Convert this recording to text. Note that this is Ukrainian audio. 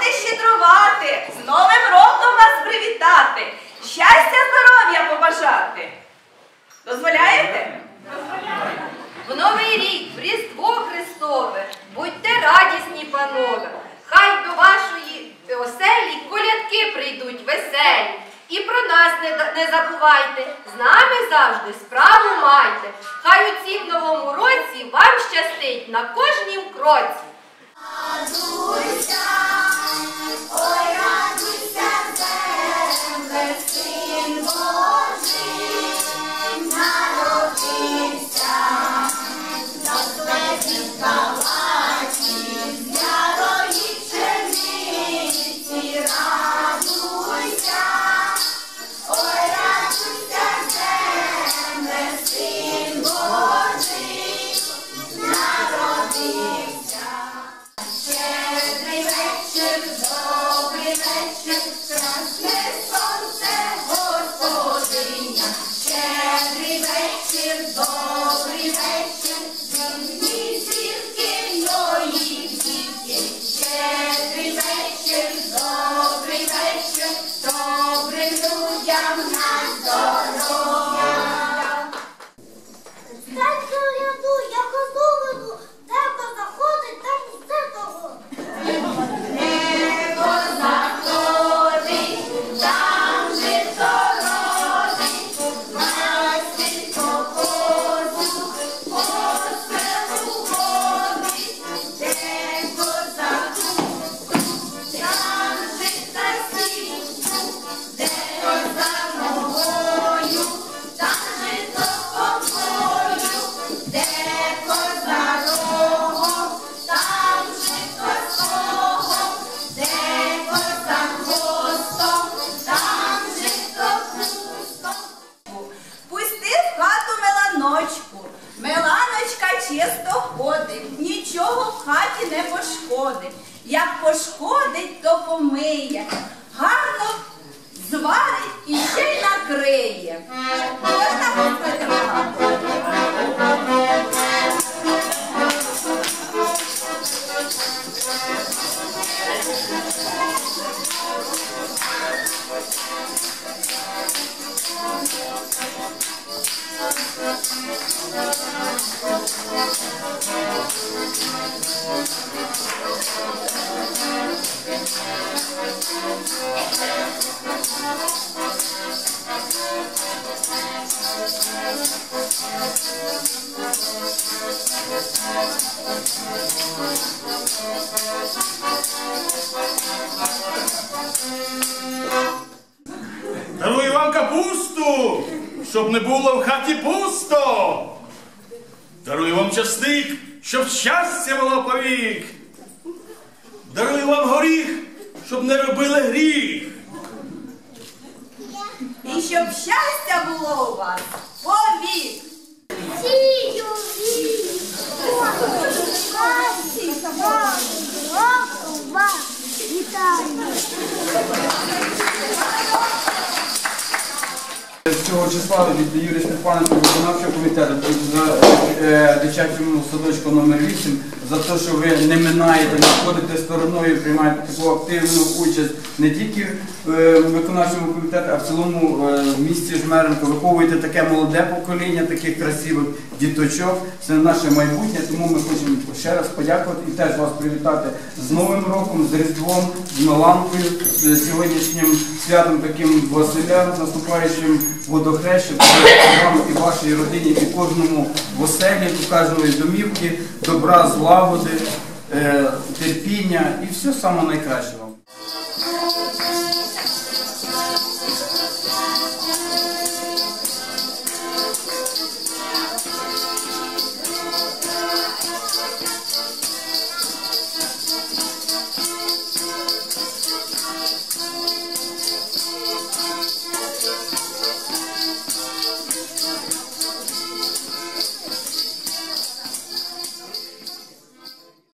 Приходьте щедрувати, з Новим роком вас привітати, щастя, здоров'я побажати. Дозволяєте? Дозволяємо. В Новий рік, в Різдво Христове, будьте радісні, панове, хай до вашої оселі колядки прийдуть веселі. І про нас не, не забувайте, з нами завжди справу майте. Хай у цім новому році вам щастить на кожнім кроці. gracias. Нічого в хаті не пошкодить. Як пошкодить, то помиє. Гарно зварить і ще й накриє. Дарую вам капусту, щоб не було в хаті пусто. Дарую вам часник, щоб щастя було повік. Дарую вам горіх, щоб не робили гріх. І щоб щастя було у вас З від Юрія Степановича виконавчого комітету за е, дитячому садочку номер 8 за те, що ви не минаєте, не ходите стороною, приймаєте таку активну участь не тільки е, в виконавчому комітеті, а в цілому е, в місті Жмеренко. Виховуєте таке молоде покоління, таких красивих діточок. Це наше майбутнє, тому ми хочемо ще раз подякувати і теж вас привітати з Новим роком, з Різдвом, з Меланкою, з сьогоднішнім святом таким Василя, наступаючим водохрещем, і вашій родині, і кожному в оселі, у кожної домівки, добра, злагоди, е, терпіння і все саме найкраще вам.